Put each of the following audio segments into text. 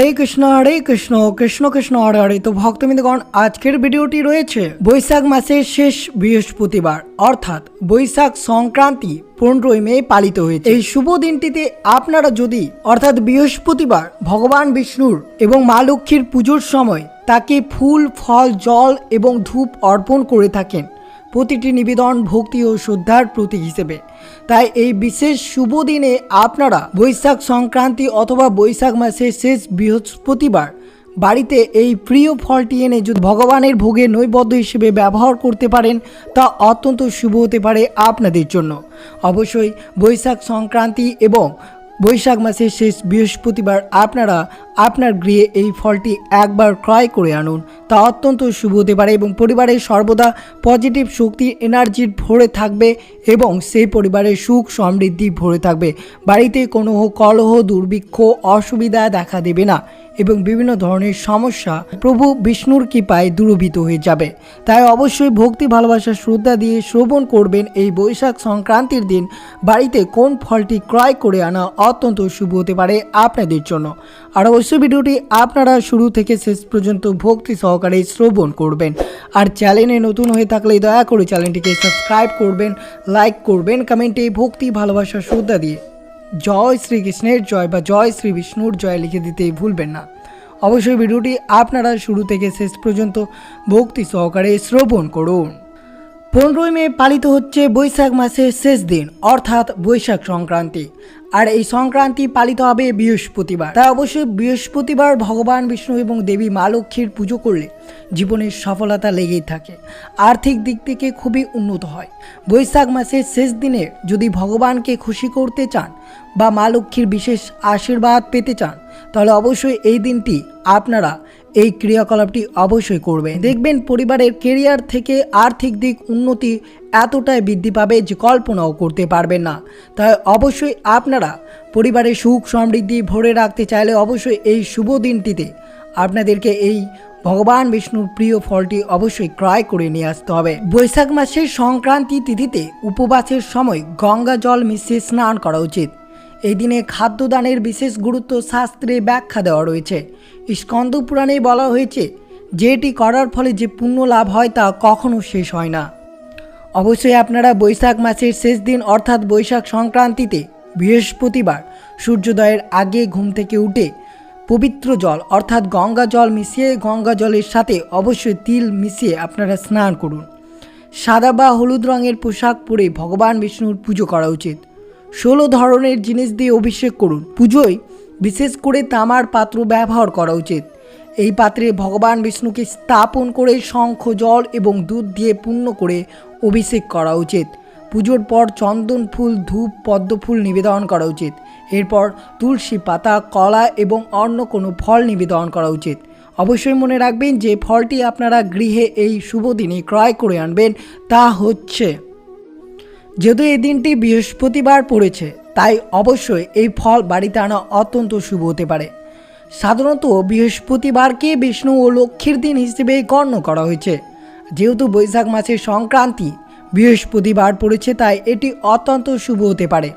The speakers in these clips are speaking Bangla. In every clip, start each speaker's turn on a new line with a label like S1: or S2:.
S1: হরে কৃষ্ণ হরে কৃষ্ণ কৃষ্ণ কৃষ্ণ, হরে হরে। তো ভক্তবৃন্দগণ, আজকের ভিডিওটি রয়েছে বৈশাখ মাসের শেষ বৃহস্পতিবার। অর্থাৎ বৈশাখ সংক্রান্তি পনেরোই মে পালিত হয়েছে। এই শুভ দিনটিতে আপনারা যদি, অর্থাৎ বৃহস্পতিবার, ভগবান বিষ্ণুর এবং মা লক্ষ্মীর পুজোর সময় তাকে ফুল, ফল, জল এবং ধূপ অর্পণ করে থাকেন প্রতিটি নিবেদন ভক্তি ও শ্রদ্ধার প্রতীক হিসেবে। তাই এই বিশেষ শুভ দিনে আপনারা বৈশাখ সংক্রান্তি অথবা বৈশাখ মাসের শেষ বৃহস্পতিবার বাড়িতে এই প্রিয় ফলটি এনে যদি ভগবানের ভোগে নৈবদ্য হিসেবে ব্যবহার করতে পারেন, তা অত্যন্ত শুভ হতে পারে আপনাদের জন্য। অবশ্যই বৈশাখ সংক্রান্তি এবং বৈশাখ মাসের শেষ বৃহস্পতিবার আপনারা আপনার গৃহে এই ফলটি একবার ক্রয় করে আনুন। তা অত্যন্ত শুভ হতে পারে এবং পরিবারের সর্বদা পজিটিভ শক্তি এনার্জির ভরে থাকবে এবং সেই পরিবারের সুখ সমৃদ্ধি ভরে থাকবে। বাড়িতে কোনো কলহ, দুর্ভিক্ষ, অসুবিধা দেখা দেবে না। এবং বিভিন্ন ধরনের সমস্যা প্রভু বিষ্ণুর কৃপায় দূরভীত হয়ে যাবে। তাই অবশ্যই ভক্তি ভালোবাসা শ্রদ্ধা দিয়ে শ্রবণ করবেন এই বৈশাখ সংক্রান্তির দিন। বাড়িতে কোন ফলটি ক্রয় করে আনা অত্যন্ত শুভ হতে পারে আপনাদের জন্য। আর অবশ্যই ভিডিওটি আপনারা শুরু থেকে শেষ পর্যন্ত ভক্তি সহকারে শ্রবণ করবেন। আর চ্যানেলে নতুন হয়ে থাকলে দয়া করে চ্যানেলটিকে সাবস্ক্রাইব করবেন, লাইক করবেন, কমেন্টে ভক্তি ভালোবাসা শ্রদ্ধা দিয়ে। জয় শ্রীকৃষ্ণের জয় বা জয় শ্রী বিষ্ণুর জয় লিখে দিতেই ভুলবেন না। অবশ্যই ভিডিওটি আপনারা শুরু থেকে শেষ পর্যন্ত ভক্তি সহকারে শ্রবণ করুন। পনেরোই মে পালিত হচ্ছে বৈশাখ মাসের শেষ দিন, অর্থাৎ বৈশাখ সংক্রান্তি। আর এই সংক্রান্তি পালিত হবে বৃহস্পতিবার। তাই অবশ্যই বৃহস্পতিবার ভগবান বিষ্ণু এবং দেবী মা লক্ষ্মীর পুজো করলে জীবনের সফলতা লেগেই থাকে। আর্থিক দিক থেকে খুবই উন্নত হয়। বৈশাখ মাসের শেষ দিনে যদি ভগবানকে খুশি করতে চান বা মা লক্ষ্মীর বিশেষ আশীর্বাদ পেতে চান, তাহলে অবশ্যই এই দিনটি আপনারা এই ক্রিয়াকলাপটি অবশ্যই করবেন। দেখবেন পরিবারের কেরিয়ার থেকে আর্থিক দিক উন্নতি এতটাই বৃদ্ধি পাবে যে কল্পনাও করতে পারবেন না। তাই অবশ্যই আপনারা পরিবারের সুখ সমৃদ্ধি ভরে রাখতে চাইলে অবশ্যই এই শুভ দিনটিতে আপনাদেরকে এই ভগবান বিষ্ণুর প্রিয় ফলটি অবশ্যই ক্রয় করে নিয়ে আসতে হবে। বৈশাখ মাসের সংক্রান্তি তিথিতে উপবাসের সময় গঙ্গা জল মিশিয়ে স্নান করা উচিত। এই দিনে খাদ্যদানের বিশেষ গুরুত্ব শাস্ত্রে ব্যাখ্যা দেওয়া রয়েছে। স্কন্দ পুরাণে বলা হয়েছে, যেটি করার ফলে যে পুণ্য লাভ হয় তা কখনো শেষ হয় না। অবশ্যই আপনারা বৈশাখ মাসের শেষ দিন, অর্থাৎ বৈশাখ সংক্রান্তিতে, বৃহস্পতিবার, সূর্যোদয়ের আগে ঘুম থেকে উঠে পবিত্র জল, অর্থাৎ গঙ্গা জল মিশিয়ে গঙ্গা জলের সাথে অবশ্যই তিল মিশিয়ে আপনারা স্নান করুন। সাদা বা হলুদ রঙের পোশাক পরে ভগবান বিষ্ণুর পুজো করা উচিত। ষোলো ধরনের জিনিস দিয়ে অভিষেক করুন। পুজোয় বিশেষ করে তামার পাত্র ব্যবহার করা উচিত। এই পাত্রে ভগবান বিষ্ণুকে স্থাপন করে শঙ্খ, জল এবং দুধ দিয়ে পূর্ণ করে অভিষেক করা উচিত। পুজোর পর চন্দন ফুল, ধূপ, পদ্ম ফুল নিবেদন করা উচিত। এরপর তুলসী পাতা, কলা এবং অন্য কোনো ফল নিবেদন করা উচিত। অবশ্যই মনে রাখবেন যে ফলটি আপনারা গৃহে এই শুভ দিনে ক্রয় করে আনবেন, তা হচ্ছে যেহেতু এই দিনটি বৃহস্পতিবার পড়েছে, তাই অবশ্যই এই ফল বাড়িতে আনা অত্যন্ত শুভ হতে পারে। সাধারণত বৃহস্পতিবারকে বিষ্ণু ও লক্ষ্মীর দিন হিসেবে গণ্য করা হয়েছে। যেহেতু বৈশাখ মাসের সংক্রান্তি বৃহস্পতিবার পড়েছে, তাই এটি অত্যন্ত শুভ হতে পারে।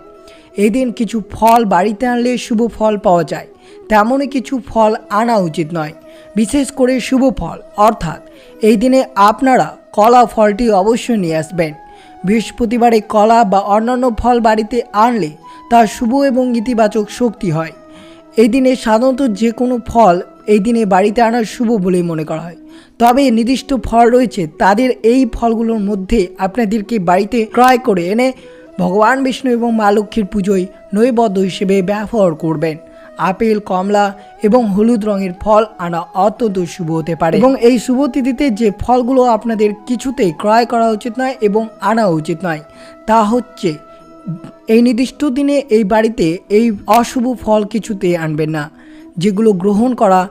S1: এই দিন কিছু ফল বাড়িতে আনলে শুভ ফল পাওয়া যায়। তেমনই কিছু ফল আনা উচিত নয়, বিশেষ করে শুভ ফল। অর্থাৎ এই দিনে আপনারা কলা ফলটি অবশ্যই নিয়ে আসবেন। বৃহস্পতিবারে কলা বা অন্যান্য ফল বাড়িতে আনলে তা শুভ এবং ইতিবাচক শক্তি হয়। এই দিনে সাধারণত যে কোনো ফল এই দিনে বাড়িতে আনা শুভ বলেই মনে করা হয়। তবে নির্দিষ্ট ফল রয়েছে, তাদের এই ফলগুলোর মধ্যে আপনাদেরকে বাড়িতে ক্রয় করে এনে ভগবান বিষ্ণু এবং মা লক্ষ্মীর পুজোয় নৈবদ্য হিসেবে ব্যবহার করবেন। আপেল, কমলা এবং হলুদ রঙের ফল আনা অত্যন্ত শুভ হতে পারে। এবং এই শুভ তিথিতে যে ফলগুলো আপনাদের কিছুতেই ক্রয় করা উচিত নয় এবং আনা উচিত নয়, তা হচ্ছে এই নির্দিষ্ট দিনে এই বাড়িতে এই অশুভ ফল কিছুতে আনবেন না, যেগুলো গ্রহণ করা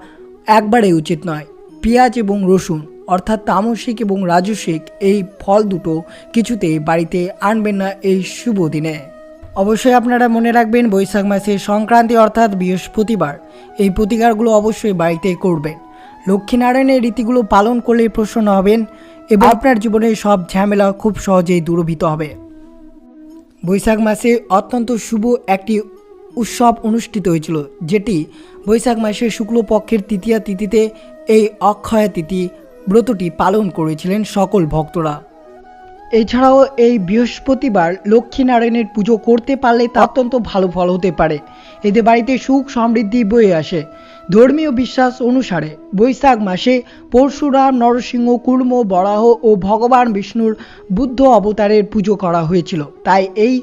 S1: একবারে উচিত নয়। পেঁয়াজ এবং রসুন অর্থাৎ তামসিক এবং রাজসিক এই ফল দুটো কিছুতে বাড়িতে আনবেন না এই শুভ দিনে। অবশ্যই আপনারা মনে রাখবেন বৈশাখ মাসের সংক্রান্তি অর্থাৎ বৃহস্পতিবার। এই প্রতিকারগুলো অবশ্যই বাড়িতে করবেন। লক্ষ্মীনারায়ণের রীতিগুলো পালন করলে প্রসন্ন হবেন এবং আপনার জীবনের সব ঝামেলা খুব সহজেই দূরভূত হবে। বৈশাখ মাসে অত্যন্ত শুভ একটি উৎসব অনুষ্ঠিত হয়েছিল, যেটি বৈশাখ মাসের শুক্লপক্ষের তৃতীয়া তিথিতে এই অক্ষয়া তিথি ব্রতটি পালন করেছিলেন সকল ভক্তরা। এছাড়াও এই বৃহস্পতিবার লক্ষ্মীনারায়ণের পুজো করতে পারলে তা অত্যন্ত ভালো ফল হতে পারে। এতে বাড়িতে সুখ সমৃদ্ধি বয়ে আসে। ধর্মীয় বিশ্বাস অনুসারে বৈশাখ মাসে পরশুরাম, নরসিংহ কুর্ম বরাহ ও ভগবান বিষ্ণুর বুদ্ধ অবতারের পুজো করা হয়েছিল। তাই এই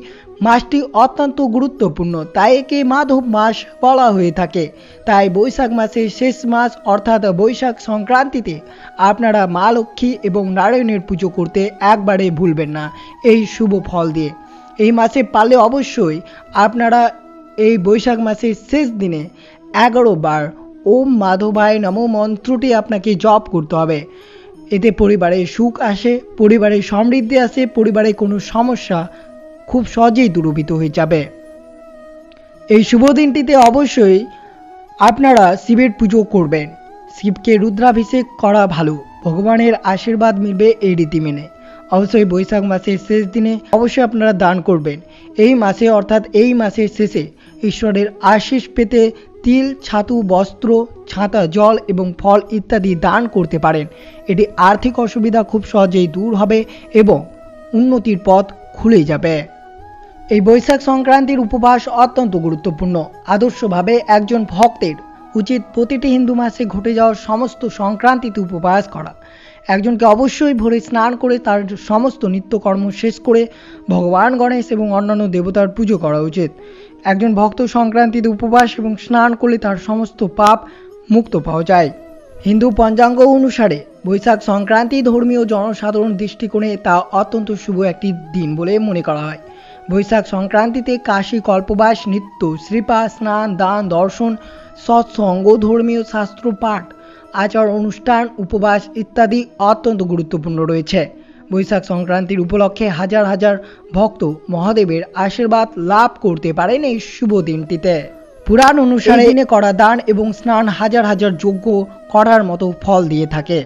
S1: মাসটি অত্যন্ত গুরুত্বপূর্ণ। তাই একে মাধব মাস বলা হয়ে থাকে। তাই বৈশাখ মাসের শেষ মাস অর্থাৎ বৈশাখ সংক্রান্তিতে আপনারা মা লক্ষ্মী এবং নারায়ণের পুজো করতে একবারে ভুলবেন না। এই শুভ ফল দিয়ে। এই মাসে পারলে অবশ্যই আপনারা এই বৈশাখ মাসের শেষ দিনে এগারো বার। ওম মাধবায় নম মন্ত্রটি আপনাকে জপ করতে হবে। এতে পরিবারে সুখ আসে, পরিবারে সমৃদ্ধি আসে, পরিবারে কোনো সমস্যা খুব সহজেই দূরীভূত হয়ে যাবে। এই শুভ দিনটিতে অবশ্যই আপনারা শিবের পুজো করবেন। শিবকে রুদ্রাভিষেক করা ভালো, ভগবানের আশীর্বাদ মিলবে এই রীতি মেনে। অবশ্যই বৈশাখ মাসের শেষ দিনে অবশ্যই আপনারা দান করবেন। এই মাসে অর্থাৎ এই মাসের শেষে ঈশ্বরের আশীষ পেতে তিল, ছাতু, বস্ত্র, ছাতা, জল এবং ফল ইত্যাদি দান করতে পারেন। এটি আর্থিক অসুবিধা খুব সহজেই দূর হবে এবং উন্নতির পথ খুলে যাবে। এই বৈশাখ সংক্রান্তির উপবাস অত্যন্ত গুরুত্বপূর্ণ। আদর্শভাবে একজন ভক্তের উচিত প্রতিটি হিন্দু মাসে ঘটে যাওয়া সমস্ত সংক্রান্তিতে উপবাস করা। একজনকে অবশ্যই ভোরে স্নান করে তার সমস্ত নিত্যকর্ম শেষ করে ভগবান গণেশ এবং অন্যান্য দেবতার পুজো করা উচিত। একজন ভক্ত সংক্রান্তিতে উপবাস এবং স্নান করলে তার সমস্ত পাপ মুক্ত পাওয়া যায়। হিন্দু পঞ্চাঙ্গ অনুসারে বৈশাখ সংক্রান্তি ধর্মীয় জনসাধারণ দৃষ্টিকোণে তা অত্যন্ত শুভ একটি দিন বলে মনে করা হয়। বৈশাখ সংক্রান্তিতে কাশী, কল্পবাস, নৃত্য শ্রীপা স্নান, দান, দর্শন, সৎসঙ্গ, ধর্মীয় শাস্ত্র, পাঠ আচার অনুষ্ঠান উপবাস ইত্যাদি অত্যন্ত গুরুত্বপূর্ণ রয়েছে। বৈশাখ সংক্রান্তির উপলক্ষে হাজার হাজার ভক্ত মহাদেবের আশীর্বাদ লাভ করতে পারেন এই শুভ দিনটিতে। পুরাণ অনুসারে দিনে করা দান এবং স্নান হাজার হাজার যজ্ঞ করার মতো ফল দিয়ে থাকে।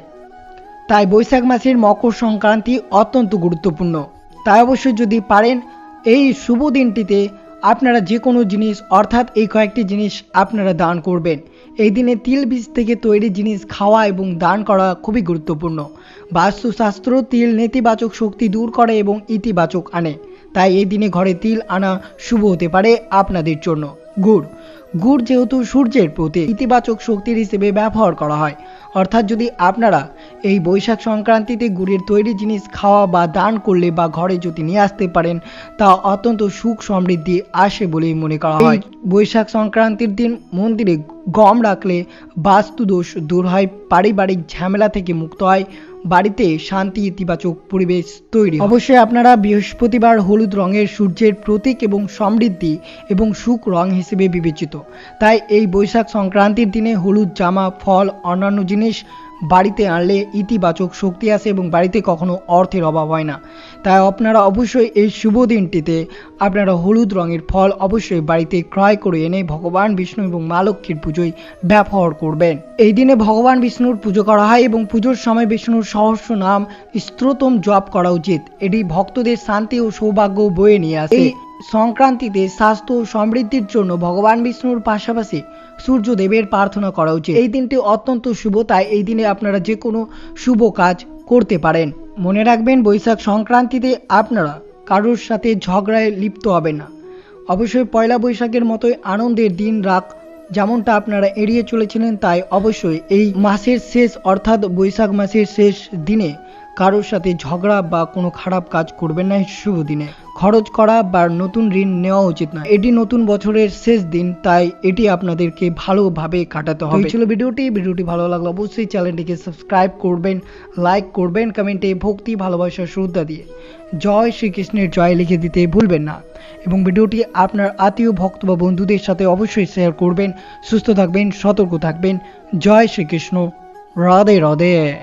S1: তাই বৈশাখ মাসের মকর সংক্রান্তি অত্যন্ত গুরুত্বপূর্ণ। তাই অবশ্যই যদি পারেন এই শুভ দিনটিতে আপনারা যে কোনো জিনিস, অর্থাৎ এই কয়েকটি জিনিস আপনারা দান করবেন। এই দিনে তিল বীজ থেকে তৈরি জিনিস খাওয়া এবং দান করা খুবই গুরুত্বপূর্ণ। বাস্তুশাস্ত্র তিল নেতিবাচক শক্তি দূর করে এবং ইতিবাচক আনে। তাই এই দিনে ঘরে তিল আনা শুভ হতে পারে আপনাদের জন্য। গুড় গুড় যেহেতু সূর্যের প্রতি ইতিবাচক শক্তির হিসেবে ব্যবহার করা হয়। অর্থাৎ যদি আপনারা এই বৈশাখ সংক্রান্তিতে গুড়ের তৈরি জিনিস খাওয়া বা দান করলে বা ঘরে যদি নিয়ে আসতে পারেন, তা অত্যন্ত সুখ সমৃদ্ধি আসে বলেই মনে করা হয়। বৈশাখ সংক্রান্তির দিন মন্দিরে গম রাখলে বাস্তু দোষ দূর হয়, পারিবারিক ঝামেলা থেকে মুক্ত হয় বাড়িতে শান্তি, ইতিবাচক পরিবেশ তৈরি অবশ্যই আপনারা বৃহস্পতিবার হলুদ রঙের সূর্যের প্রতীক এবং সমৃদ্ধি এবং সুখ রং হিসেবে বিবেচিত। তাই এই বৈশাখ সংক্রান্তির দিনে হলুদ জামা, ফল, অন্যান্য জিনিস বাড়িতে আনলে ইতিবাচক শক্তি আসে এবং বাড়িতে কখনো অর্থের অভাব হয় না। তাই আপনারা অবশ্যই এই শুভ দিনটিতে আপনারা হলুদ রঙের ফল অবশ্যই বাড়িতে ক্রয় করে এনে ভগবান বিষ্ণু এবং মা লক্ষ্মীর পুজোয় ব্যবহার করবেন। এই দিনে ভগবান বিষ্ণুর পুজো করা হয় এবং পুজোর সময় বিষ্ণুর সহস্র নাম স্ত্রোতম জপ করা উচিত। এটি ভক্তদের শান্তি ও সৌভাগ্য বয়ে নিয়ে আসে। সংক্রান্তিতে স্বাস্থ্য সমৃদ্ধির জন্য ভগবান বিষ্ণুর পাশাপাশি সূর্যদেবের প্রার্থনা করা উচিত। এই দিনটি অত্যন্ত শুভ, তাই এই দিনে আপনারা যে কোনো শুভ কাজ করতে পারেন। মনে রাখবেন, বৈশাখ সংক্রান্তিতে আপনারা কারোর সাথে ঝগড়ায় লিপ্ত হবেন না। অবশ্যই পয়লা বৈশাখের মতোই আনন্দের দিন রাখ, যেমনটা আপনারা এড়িয়ে চলেছিলেন, তাই অবশ্যই এই মাসের শেষ, অর্থাৎ বৈশাখ মাসের শেষ দিনে কারোর সাথে ঝগড়া বা কোনো খারাপ কাজ করবেন না। শুভ দিনে। খরচ করা বা নতুন ঋণ নেওয়া উচিত না এটি নতুন বছরের শেষ দিন, তাই এটি আপনাদেরকে ভালোভাবে কাটাতে হবে। ছিল ভিডিওটি। ভিডিওটি ভালো লাগলে অবশ্যই চ্যানেলটিকে সাবস্ক্রাইব করবেন, লাইক করবেন, কমেন্টে ভক্তি ভালোবাসা শ্রদ্ধা দিয়ে। জয় শ্রীকৃষ্ণের জয় লিখে দিতে ভুলবেন না। এবং ভিডিওটি আপনার আত্মীয়, ভক্ত বা বন্ধুদের সাথে অবশ্যই শেয়ার করবেন। সুস্থ থাকবেন, সতর্ক থাকবেন। জয় শ্রীকৃষ্ণ। রাধে রাধে।